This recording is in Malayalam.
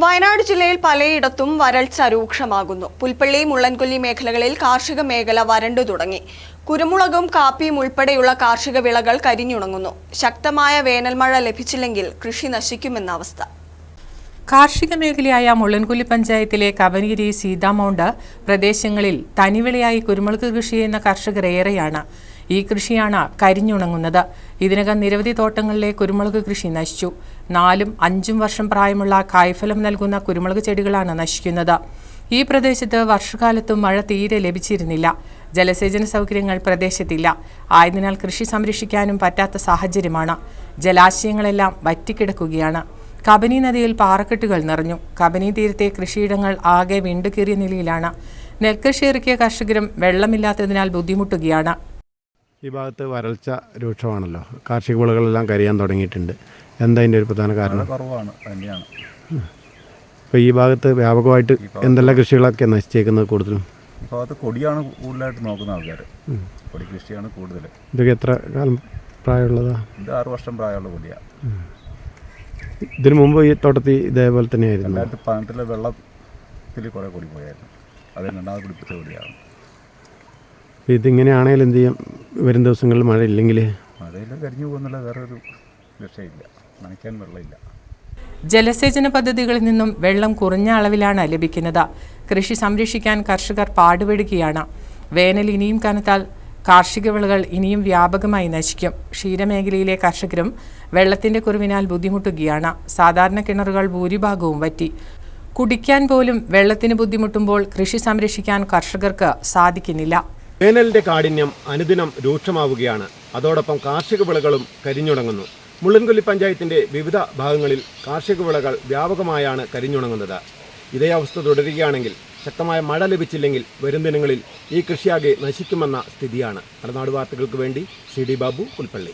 വയനാട് ജില്ലയിൽ പലയിടത്തും വരൾച്ച രൂക്ഷമാകുന്നു. പുൽപ്പള്ളി മുള്ളൻകൊല്ലി മേഖലകളിൽ കാർഷിക മേഖല വരണ്ടു തുടങ്ങി. കുരുമുളകും കാപ്പിയും ഉൾപ്പെടെയുള്ള കാർഷിക വിളകൾ കരിഞ്ഞുണങ്ങുന്നു. ശക്തമായ വേനൽമഴ ലഭിച്ചില്ലെങ്കിൽ കൃഷി നശിക്കുമെന്ന അവസ്ഥ. കാർഷിക മേഖലയായ മുള്ളൻകുല്ലി പഞ്ചായത്തിലെ കവനഗിരി സീതാമൗണ്ട് പ്രദേശങ്ങളിൽ തനിവിളയായി കുരുമുളക് കൃഷി ചെയ്യുന്ന കർഷകർ ഏറെയാണ്. ഈ കൃഷിയാണ് കരിഞ്ഞുണങ്ങുന്നത്. ഇതിനകം നിരവധി തോട്ടങ്ങളിലെ കുരുമുളക് കൃഷി നശിച്ചു. നാലും അഞ്ചും വർഷം പ്രായമുള്ള കായ്ഫലം നൽകുന്ന കുരുമുളക് ചെടികളാണ് നശിക്കുന്നത്. ഈ പ്രദേശത്ത് വർഷകാലത്തും മഴ തീരെ ലഭിച്ചിരുന്നില്ല. ജലസേചന സൗകര്യങ്ങൾ പ്രദേശത്തില്ല. ആയതിനാൽ കൃഷി സംരക്ഷിക്കാനും പറ്റാത്ത സാഹചര്യമാണ്. ജലാശയങ്ങളെല്ലാം വറ്റിക്കിടക്കുകയാണ്. കബനി നദിയിൽ പാറക്കെട്ടുകൾ നിറഞ്ഞു. കബനി തീരത്തെ കൃഷിയിടങ്ങൾ ആകെ വിണ്ടുകീറിയ നിലയിലാണ്. നെൽകൃഷി ഇറക്കിയ കർഷകരും വെള്ളമില്ലാത്തതിനാൽ ബുദ്ധിമുട്ടുകയാണ്. ഈ ഭാഗത്ത് വരൾച്ച രൂക്ഷമാണല്ലോ. കാർഷിക വിളകളെല്ലാം കരിയാൻ തുടങ്ങിയിട്ടുണ്ട്. എന്താ അതിന്റെ ഒരു പ്രധാന കാരണം? കുറവാണ് തന്നെയാണ്. ഇപ്പോൾ ഈ ഭാഗത്ത് വ്യാപകമായിട്ട് എന്തെല്ലാം കൃഷികളൊക്കെ നശിച്ചേക്കുന്നത് കൂടുതലും? ഈ ഭാഗത്ത് കൊടിയാണ് കൂടുതലായിട്ട് നോക്കുന്ന ആൾക്കാർ. കൊടി കൃഷിയാണ് കൂടുതൽ. ഇതൊക്കെ എത്ര കാലം പ്രായമുള്ളതാ? ഇത് ആറ് വർഷം പ്രായമുള്ള കൊടിയാണ് ഇതിനു മുമ്പ് ഈ തോട്ടത്തിൽ ഇതേപോലെ തന്നെയായിരുന്നു? രണ്ടായിരത്തി പതിനെട്ടിലെ വെള്ളത്തിൽ കുറേ കൊടി പോയായിരുന്നു. അത് രണ്ടാമത് പിടിപ്പിച്ച കൊടിയാണ്. ഇതിങ്ങനെയാണെങ്കിൽ എന്ത് ചെയ്യാം? വരും ദിവസങ്ങളിൽ മഴ ഇല്ലെങ്കിൽ? കരിഞ്ഞു പോകുന്നുള്ള വേറെ ഒരു രക്ഷയില്ല. നനയ്ക്കാൻ വെള്ളമില്ല. ജലസേചന പദ്ധതികളിൽ നിന്നും വെള്ളം കുറഞ്ഞ അളവിലാണ് ലഭിക്കുന്നത്. കൃഷി സംരക്ഷിക്കാൻ കർഷകർ പാടുപെടുകയാണ്. വേനൽ ഇനിയും കനത്താൽ കാർഷിക വിളകൾ ഇനിയും വ്യാപകമായി നശിക്കും. ക്ഷീരമേഖലയിലെ കർഷകരും വെള്ളത്തിന്റെ കുറവിനാൽ ബുദ്ധിമുട്ടുകയാണ്. സാധാരണ കിണറുകൾ ഭൂരിഭാഗവും വറ്റി. കുടിക്കാൻ പോലും വെള്ളത്തിന് ബുദ്ധിമുട്ടുമ്പോൾ കൃഷി സംരക്ഷിക്കാൻ കർഷകർക്ക് സാധിക്കുന്നില്ല. വേനലിന്റെ കാഠിന്യം അനുദിനം രൂക്ഷമാവുകയാണ്. അതോടൊപ്പം കാർഷിക വിളകളും കരിഞ്ഞുണങ്ങുന്നു. മുള്ളൻകൊല്ലി പഞ്ചായത്തിന്റെ വിവിധ ഭാഗങ്ങളിൽ കാർഷിക വിളകൾ വ്യാപകമായാണ് കരിഞ്ഞുണങ്ങുന്നത്. ഇതേ അവസ്ഥ തുടരുകയാണെങ്കിൽ ശക്തമായ മഴ ലഭിച്ചില്ലെങ്കിൽ വരും ദിനങ്ങളിൽ ഈ കൃഷിയാകെ നശിക്കുമെന്ന സ്ഥിതിയാണ്. മലനാട് വാർത്തകൾക്ക് വേണ്ടി സി ഡി ബാബു പുൽപ്പള്ളി.